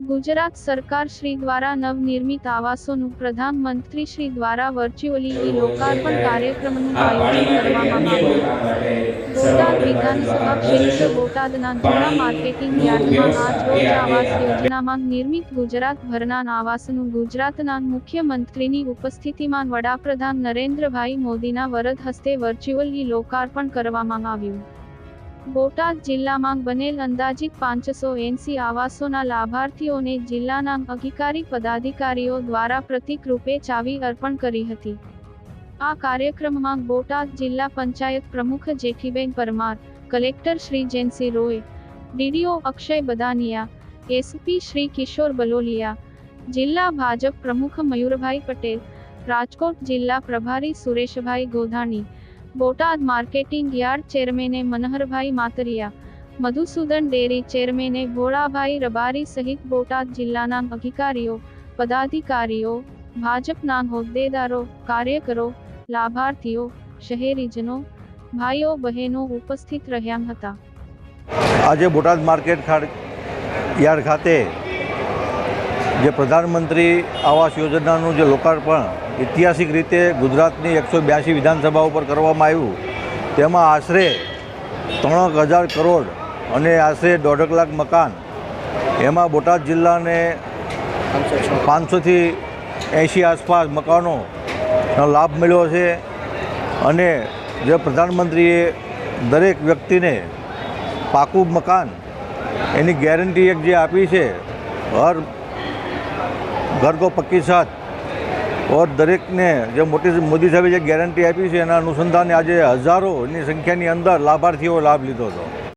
ગુજરાત સરકાર શ્રી દ્વારા નવનિર્મિત આવાસોનું પ્રધાનમંત્રી શ્રી દ્વારા વર્ચ્યુઅલી લોકાર્પણ કાર્યક્રમનું આયોજન કરવામાં આવ્યું. બોટાદ વિધાનસભા ક્ષેત્ર બોટાદના જૂના માર્કેટિંગ યાર્ડમાં આજ રોજ આવાસ યોજનામાં નિર્મિત ગુજરાતભરના આવાસનું ગુજરાતના મુખ્યમંત્રીની ઉપસ્થિતિમાં વડાપ્રધાન નરેન્દ્રભાઈ મોદીના વરદ હસ્તે વર્ચ્યુઅલી લોકાર્પણ કરવામાં આવ્યું. બોટાદ જિલ્લામાં બનેલ અંદાજિત પાંચસો એંસી આવાસોના લાભાર્થીઓને જિલ્લાના અધિકારી પદાધિકારીઓ દ્વારા પ્રતિક રૂપે ચાવી અર્પણ કરી હતી. આ કાર્યક્રમમાં બોટાદ જિલ્લા પંચાયત પ્રમુખ Jethiben Parmar, collector Shri Jency Roy, DDO Akshay Badaniya, SP Shri Kishor Baloliya, જિલ્લા ભાજપ પ્રમુખ મયુરભાઈ પટેલ, રાજકોટ જિલ્લા પ્રભારી સુરેશભાઈ ગોધાણી બોટાદ માર્કેટિંગ યાર્ડ ચેરમેને મનહરભાઈ માતરિયા, મધુસૂદન ડેરી ચેરમેને ભોળાભાઈ રબારી સહિત બોટાદ જિલ્લાના અધિકારીઓ, પદાધિકારીઓ, ભાજપના હોદ્દેદારો, કાર્યકરો, લાભાર્થીઓ, શહેરીજનો, ભાઈઓ બહેનો ઉપસ્થિત રહ્યા હતા. આજે બોટાદ માર્કેટ યાર્ડ ખાતે જે પ્રધાનમંત્રી આવાસ યોજનાનું જે લોકાર્પણ ઐતિહાસિક રીતે ગુજરાતની એકસો બ્યાસી વિધાનસભા ઉપર કરવામાં આવ્યું, તેમાં આશરે ત્રણ હજાર કરોડ અને આશરે દોઢક લાખ મકાન, એમાં બોટાદ જિલ્લાને પાંચસોથી એંશી આસપાસ મકાનોનો લાભ મળ્યો છે અને જે પ્રધાનમંત્રીએ દરેક વ્યક્તિને પાકું મકાન એની ગેરંટી એક જે આપી છે, હર ઘર કો પક્કી સાથ. ઓર દરેકને જે મોટી મોદી સાહેબે જે ગેરંટી આપી છે એના અનુસંધાને આજે હજારોની સંખ્યાની અંદર લાભાર્થીઓ લાભ લીધો હતો.